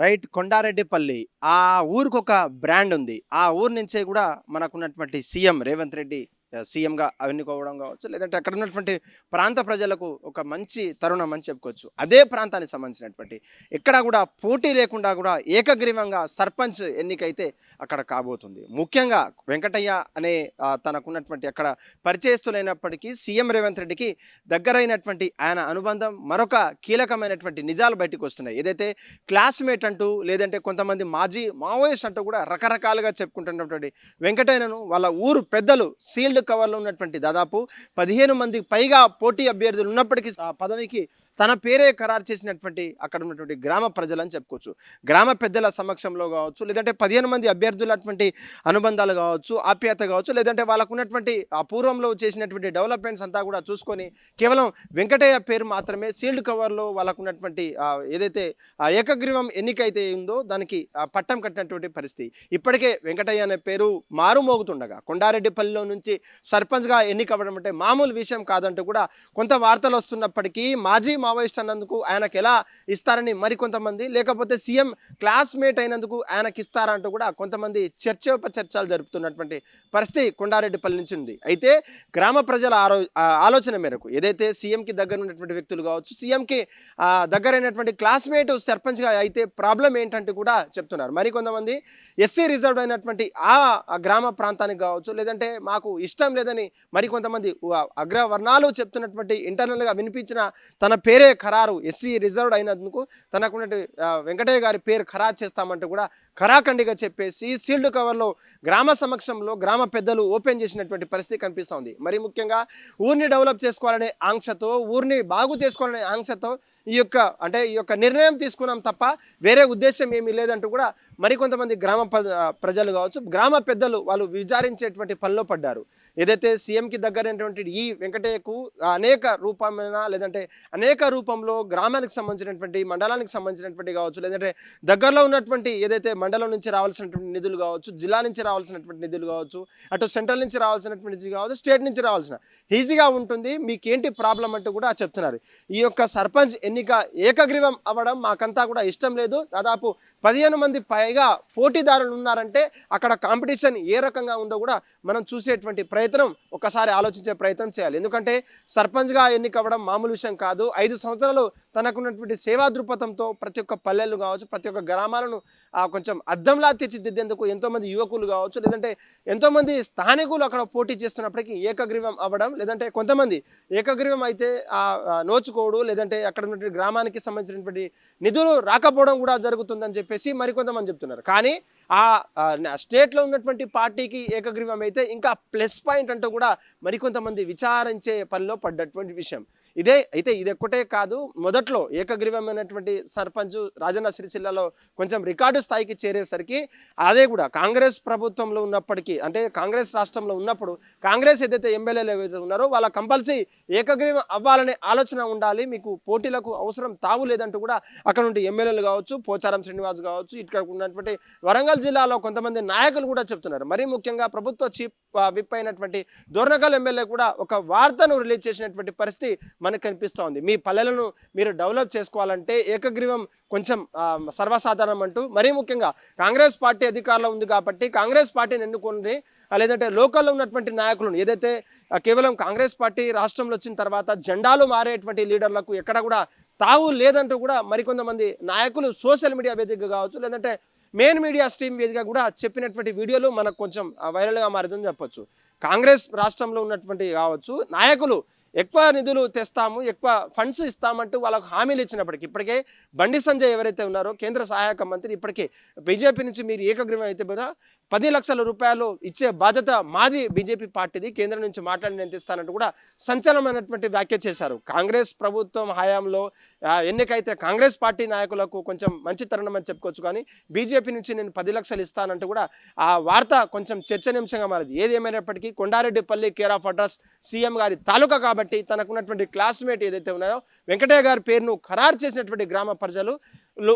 Right Kondareddipalli. ఆ ఊరికి ఒక బ్రాండ్ ఉంది. ఆ ఊరు నుంచే కూడా మనకున్నటువంటి సీఎం రేవంత్ రెడ్డి సీఎంగా ఎన్నుకోవడం కావచ్చు లేదంటే అక్కడ ఉన్నటువంటి ప్రాంత ప్రజలకు ఒక మంచి తరుణం అని చెప్పుకోవచ్చు. అదే ప్రాంతానికి సంబంధించినటువంటి ఎక్కడ కూడా పోటీ లేకుండా కూడా ఏకగ్రీవంగా సర్పంచ్ ఎన్నికైతే అక్కడ కాబోతుంది. ముఖ్యంగా వెంకటయ్య అనే తనకున్నటువంటి అక్కడ పరిచయస్తులైనప్పటికీ సీఎం రేవంత్ రెడ్డికి దగ్గరైనటువంటి ఆయన అనుబంధం మరొక కీలకమైనటువంటి నిజాలు బయటకు వస్తున్నాయి. ఏదైతే క్లాస్మేట్ అంటూ లేదంటే కొంతమంది మాజీ మావోయిస్ట్ అంటూ కూడా రకరకాలుగా చెప్పుకుంటున్నటువంటి వెంకటయ్యను వాళ్ళ ఊరు పెద్దలు సీల్డ్ కవర్లో ఉన్నటువంటి దాదాపు పదిహేను మందికి పైగా పోటీ అభ్యర్థులు ఉన్నప్పటికీ ఆ పదవికి తన పేరే ఖరారు చేసినటువంటి అక్కడ ఉన్నటువంటి గ్రామ ప్రజలని చెప్పుకోవచ్చు. గ్రామ పెద్దల సమక్షంలో కావచ్చు లేదంటే పదిహేను మంది అభ్యర్థులటువంటి అనుబంధాలు కావచ్చు ఆప్యాయత కావచ్చు లేదంటే వాళ్ళకు ఉన్నటువంటి ఆ పూర్వంలో చేసినటువంటి డెవలప్మెంట్స్ అంతా కూడా చూసుకొని కేవలం వెంకటయ్య పేరు మాత్రమే సీల్డ్ కవర్లో వాళ్ళకు ఉన్నటువంటి ఏదైతే ఆ ఏకగ్రీవం ఎన్నికైతే ఉందో దానికి ఆ, పట్టం కట్టినటువంటి పరిస్థితి. ఇప్పటికే వెంకటయ్య అనే పేరు మారుమోగుతుండగా కొండారెడ్డిపల్లిలో నుంచి సర్పంచ్గా ఎన్నికవ్వడం అంటే మామూలు విషయం కాదంటూ కూడా కొంత వార్తలు వస్తున్నప్పటికీ మాజీ మావోయిస్ట్ అన్నందుకు ఆయనకు ఎలా ఇస్తారని మరికొంతమంది లేకపోతే సీఎం క్లాస్మేట్ అయినందుకు ఆయనకి ఇస్తారంటూ కూడా కొంతమంది చర్చోపచర్చలు జరుపుతున్నటువంటి పరిస్థితి కొండారెడ్డిపల్లి నుంచి ఉంది. అయితే గ్రామ ప్రజల ఆరో ఆలోచన మేరకు ఏదైతే సీఎంకి దగ్గర ఉన్నటువంటి వ్యక్తులు కావచ్చు సీఎంకి దగ్గరైనటువంటి క్లాస్మేట్ సర్పంచ్గా అయితే ప్రాబ్లం ఏంటంటే కూడా చెప్తున్నారు. మరి కొంతమంది ఎస్సీ రిజర్వ్డ్ అయినటువంటి ఆ గ్రామ ప్రాంతానికి కావచ్చు లేదంటే మాకు ఇష్టం లేదని మరికొంతమంది అగ్రవర్ణాలు చెప్తున్నటువంటి ఇంటర్నల్గా వినిపించిన తన పేరే ఖరారు ఎస్సీ రిజర్వ్డ్ అయినందుకు తనకున్నటువంటి వెంకటయ్య గారి పేరు ఖరారు చేస్తామంటూ కూడా ఖరాఖండిగా చెప్పేసి సీల్డ్ కవర్లో గ్రామ సమక్షంలో గ్రామ పెద్దలు ఓపెన్ చేసినటువంటి పరిస్థితి కనిపిస్తోంది. మరి ముఖ్యంగా ఊరిని డెవలప్ చేసుకోవాలనే ఆంక్షతో ఊరిని బాగు చేసుకోవాలనే ఆంక్షతో ఈ యొక్క అంటే ఈ యొక్క నిర్ణయం తీసుకున్నాం తప్ప వేరే ఉద్దేశం ఏమీ లేదంటూ కూడా మరికొంతమంది గ్రామ ప- ప్రజలు కావచ్చు గ్రామ పెద్దలు వాళ్ళు విచారించేటువంటి పనిలో పడ్డారు. ఏదైతే సీఎంకి దగ్గరైనటువంటి ఈ వెంకటయ్యకు అనేక రూపమైన లేదంటే అనేక రూపంలో గ్రామానికి సంబంధించినటువంటి మండలానికి సంబంధించినటువంటి కావచ్చు లేదంటే దగ్గరలో ఉన్నటువంటి ఏదైతే మండలం నుంచి రావాల్సినటువంటి నిధులు కావచ్చు జిల్లా నుంచి రావాల్సినటువంటి నిధులు కావచ్చు అటు సెంట్రల్ నుంచి రావాల్సినటువంటి నిధులు కావచ్చు స్టేట్ నుంచి రావాల్సిన ఈజీగా ఉంటుంది. మీకేంటి ప్రాబ్లం అంటూ కూడా చెప్తున్నారు. ఈ యొక్క సర్పంచ్ ఎన్నిక ఏకగ్రీవం అవ్వడం మాకంతా కూడా ఇష్టం లేదు. దాదాపు పదిహేను మంది పైగా పోటీదారులు ఉన్నారంటే అక్కడ కాంపిటీషన్ ఏ రకంగా ఉందో కూడా మనం చూసేటువంటి ప్రయత్నం ఒకసారి ఆలోచించే ప్రయత్నం చేయాలి. ఎందుకంటే సర్పంచ్గా ఎన్నికవ్వడం మామూలు విషయం కాదు. ఐదు సంవత్సరాలు తనకున్నటువంటి సేవా దృక్పథంతో ప్రతి ఒక్క పల్లెలు కావచ్చు ప్రతి ఒక్క గ్రామాలను కొంచెం అద్దంలా తీర్చిదిద్దేందుకు ఎంతోమంది యువకులు కావచ్చు లేదంటే ఎంతోమంది స్థానికులు అక్కడ పోటీ చేస్తున్నప్పటికీ ఏకగ్రీవం అవ్వడం లేదంటే కొంతమంది ఏకగ్రీవం అయితే ఆ నోచుకోడు లేదంటే అక్కడ ఉన్నటువంటి గ్రామానికి సంబంధించినటువంటి నిధులు రాకపోవడం కూడా జరుగుతుందని చెప్పేసి మరికొంతమంది చెప్తున్నారు. కానీ ఆ స్టేట్లో ఉన్నటువంటి పార్టీకి ఏకగ్రీవం అయితే ఇంకా ప్లస్ పాయింట్ అంటూ కూడా మరికొంతమంది విచారించే పనిలో పడ్డటువంటి విషయం. ఇదే అయితే ఇది ఒక్కటే కాదు మొదట్లో ఏకగ్రీవమైనటువంటి సర్పంచ్ రాజన్న సిరిసిల్లలో కొంచెం రికార్డు స్థాయికి చేరేసరికి అదే కూడా కాంగ్రెస్ ప్రభుత్వంలో ఉన్నప్పటికీ అంటే కాంగ్రెస్ రాష్ట్రంలో ఉన్నప్పుడు కాంగ్రెస్ ఏదైతే ఎమ్మెల్యేలు ఏవైతే ఉన్నారో వాళ్ళ కంపల్సరీ ఏకగ్రీవం అవ్వాలనే ఆలోచన ఉండాలి మీకు పోటీలకు అవసరం తావు లేదంటూ కూడా అక్కడ నుండి ఎమ్మెల్యేలు కావచ్చు పోచారం శ్రీనివాస్ కావచ్చు ఇక్కడ ఉన్నటువంటి వరంగల్ జిల్లాలో కొంతమంది నాయకులు కూడా చెప్తున్నారు. మరీ ముఖ్యంగా ప్రభుత్వ చీఫ్ విప్ అయినటువంటి దొర్నగల్ ఎమ్మెల్యే కూడా ఒక వార్తను రిలీజ్ చేసినటువంటి పరిస్థితి మనకు కనిపిస్తోంది. మీ పల్లెలను మీరు డెవలప్ చేసుకోవాలంటే ఏకగ్రీవం కొంచెం సర్వసాధారణం అంటూ మరీ ముఖ్యంగా కాంగ్రెస్ పార్టీ అధికారంలో ఉంది కాబట్టి కాంగ్రెస్ పార్టీని ఎన్నుకొని లేదంటే లోకల్లో ఉన్నటువంటి నాయకులను ఏదైతే కేవలం కాంగ్రెస్ పార్టీ రాష్ట్రంలో వచ్చిన తర్వాత జెండాలు మారేటువంటి లీడర్లకు ఎక్కడ కూడా తావు లేదంటూ కూడా మరికొంతమంది నాయకులు సోషల్ మీడియా వేదికగా కావచ్చు లేదంటే మెయిన్ మీడియా స్ట్రీమ్ వేదిక కూడా చెప్పినటువంటి వీడియోలు మనకు కొంచెం వైరల్గా మారిందని చెప్పొచ్చు. కాంగ్రెస్ రాష్ట్రంలో ఉన్నటువంటి కావచ్చు నాయకులు ఎక్కువ నిధులు తెస్తాము ఎక్కువ ఫండ్స్ ఇస్తామంటూ వాళ్ళకు హామీలు ఇచ్చినప్పటికీ ఇప్పటికే బండి సంజయ్ ఎవరైతే ఉన్నారో కేంద్ర సహాయక మంత్రి ఇప్పటికే బీజేపీ నుంచి మీరు ఏకగ్రీవం అయితే కూడా పది లక్షల రూపాయలు ఇచ్చే బాధ్యత మాది బీజేపీ పార్టీది కేంద్రం నుంచి మాట్లాడి నేను తెస్తానంటూ కూడా సంచలనమైనటువంటి వ్యాఖ్య చేశారు. కాంగ్రెస్ ప్రభుత్వం హయాంలో ఎన్నికైతే కాంగ్రెస్ పార్టీ నాయకులకు కొంచెం మంచి తరుణం అని చెప్పుకోవచ్చు కానీ బీజేపీ నుంచి నేను పది లక్షలు ఇస్తానంటూ కూడా ఆ వార్త కొంచెం చర్చనీయాంశంగా మారింది. ఏది ఏమైనప్పటికీ Kondareddipalli care of address CM గారి తాలూకా కాబట్టి తనకున్నటువంటి క్లాస్మేట్ ఏదైతే ఉన్నాయో వెంకటయ్య గారి పేరును ఖరారు చేసినటువంటి గ్రామ ప్రజలు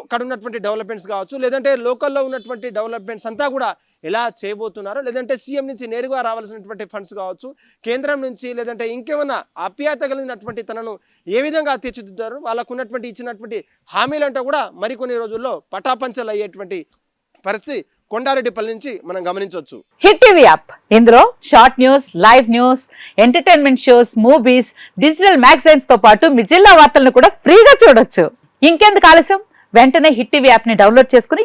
అక్కడ ఉన్నటువంటి డెవలప్మెంట్స్ కావచ్చు లేదంటే లోకల్లో ఉన్నటువంటి డెవలప్మెంట్స్ అంతా కూడా ఎలా చేయబోతున్నారో లేదంటే సీఎం నుంచి నేరుగా రావాల్సినటువంటి ఫండ్స్ కావచ్చు కేంద్రం నుంచి లేదంటే ఇంకేమన్నా అప్యాయత కలిగినటువంటి తనను ఏ విధంగా తీర్చిదిద్దారు వాళ్ళకు ఉన్నటువంటి ఇచ్చినటువంటి హామీలంటే కూడా మరికొన్ని రోజుల్లో పటాపంచలు అయ్యేటువంటి పరిస్థితి కొండారెడ్డిపల్లి నుంచి మనం గమనించవచ్చు. Hit TV app. ఇందులో short news live news entertainment shows movies digital మ్యాగజైన్స్తో పాటు మీ జిల్లా వార్తలను కూడా ఫ్రీగా చూడొచ్చు. ఇంకెందుకు ఆలస్యం? వెంటనే హిట్ టీవీ యాప్ని డౌన్లోడ్ చేసుకుని